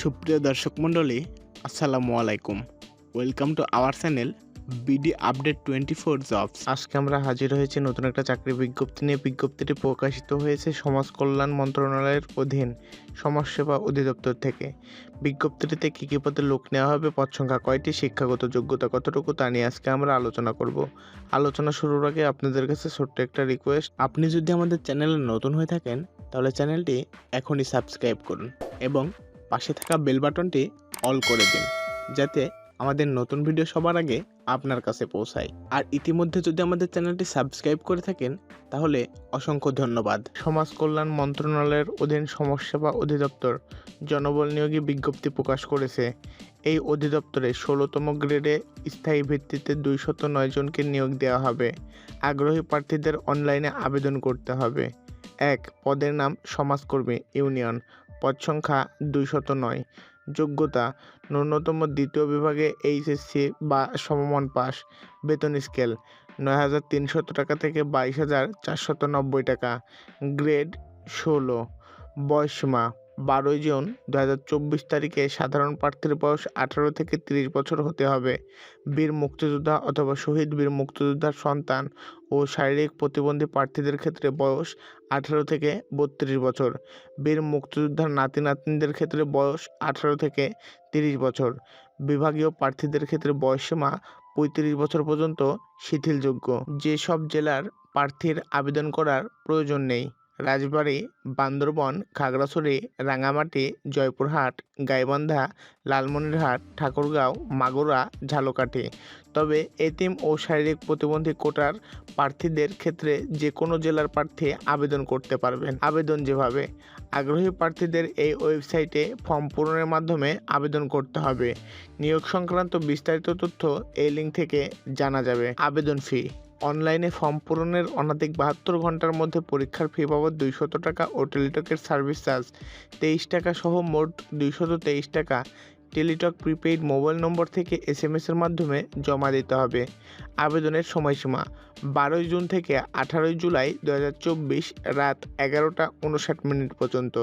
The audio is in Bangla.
সুপ্রিয় দর্শক মণ্ডলী, আসসালামু আলাইকুম। Welcome to our channel BD update twenty four jobs আজকে আমরা হাজির হয়েছি নতুন একটা চাকরির বিজ্ঞপ্তি নিয়ে। বিজ্ঞপ্তিটি প্রকাশিত হয়েছে সমাজ কল্যাণ মন্ত্রণালয়ের অধীন সমাজসেবা অধিদপ্তর থেকে। বিজ্ঞপ্তিটিতে কী কী পদে লোক নেওয়া হবে, পদ সংখ্যা কয়টি, শিক্ষাগত যোগ্যতা কতটুকু, তা নিয়ে আজকে আমরা আলোচনা করব। আলোচনা শুরুর আগে আপনাদের কাছে ছোট্ট একটা রিকোয়েস্ট আপনি যদি আমাদের চ্যানেলে নতুন হয়ে থাকেন, তাহলে চ্যানেলটি এখনই সাবস্ক্রাইব করুন এবং পাশে থাকা বেল বাটনটি অল করে দিন, যাতে আমাদের নতুন ভিডিও সবার আগে আপনার কাছে পৌঁছায়। আর ইতিমধ্যে যদি আমাদের চ্যানেলটি সাবস্ক্রাইব করে থাকেন, তাহলে অসংখ্য ধন্যবাদ। সমাজ কল্যাণ মন্ত্রণালয়ের অধীন সমাজসেবা অধিদপ্তর জনবল নিয়োগী বিজ্ঞপ্তি প্রকাশ করেছে। এই অধিদপ্তরে ষোলোতম গ্রেডে স্থায়ী ভিত্তিতে দুইশত নয় জনকে নিয়োগ দেওয়া হবে। আগ্রহী প্রার্থীদের অনলাইনে আবেদন করতে হবে। এক, পদের নাম সমাজকর্মী ইউনিয়ন। পদ সংখ্যা দুইশত নয়। যোগ্যতা, ন্যূনতম দ্বিতীয় বিভাগে এইচএসসি বা সমমান পাস। বেতন স্কেল, নয় হাজার তিনশত টাকা থেকে বাইশ হাজার চারশত নব্বই টাকা। গ্রেড ষোলো। বয়সীমা বারোই জুন দু হাজার চব্বিশ তারিখে সাধারণ প্রার্থীর বয়স আঠারো থেকে তিরিশ বছর হতে হবে। বীর মুক্তিযোদ্ধা অথবা শহীদ বীর মুক্তিযোদ্ধার সন্তান ও শারীরিক প্রতিবন্ধী প্রার্থীদের ক্ষেত্রে বয়স আঠারো থেকে বত্রিশ বছর। বীর মুক্তিযোদ্ধার নাতি নাতনিদের ক্ষেত্রে বয়স আঠারো থেকে তিরিশ বছর। বিভাগীয় প্রার্থীদের ক্ষেত্রে বয়সসীমা পঁয়ত্রিশ বছর পর্যন্ত শিথিলযোগ্য। যেসব জেলার প্রার্থীর আবেদন করার প্রয়োজন নেই। রাজবাড়ী, বান্দরবন, খাগড়াছড়ি, রাঙামাটি, জয়পুরহাট, গাইবান্ধা, লালমনিরহাট, ঠাকুরগাঁও, মাগুরা, ঝালকাঠি। তবে এতিম ও শারীরিক প্রতিবন্ধী কোটার প্রার্থীদের ক্ষেত্রে যে কোনো জেলার প্রার্থী আবেদন করতে পারবেন। আবেদন যেভাবে, আগ্রহী প্রার্থীদের এই ওয়েবসাইটে ফর্ম পূরণের মাধ্যমে আবেদন করতে হবে। নিয়োগ সংক্রান্ত বিস্তারিত তথ্য এই লিঙ্ক থেকে জানা যাবে। আবেদন ফি অনলাইনে ফর্ম পূরণের অনাধিক বাহাত্তর ঘণ্টার মধ্যে পরীক্ষার ফি বাবদ দুইশত টাকা ও টেলিটকের সার্ভিস চার্জ। তেইশ টাকা সহ মোট দুইশত তেইশ টাকা। টেলিটক প্রিপেইড মোবাইল নম্বর থেকে এস এম এসের মাধ্যমে জমা দিতে হবে। আবেদনের সময়সীমা। বারোই জুন থেকে আঠারোই জুলাই দু হাজার চব্বিশ রাত এগারোটা উনষাট মিনিট পর্যন্ত।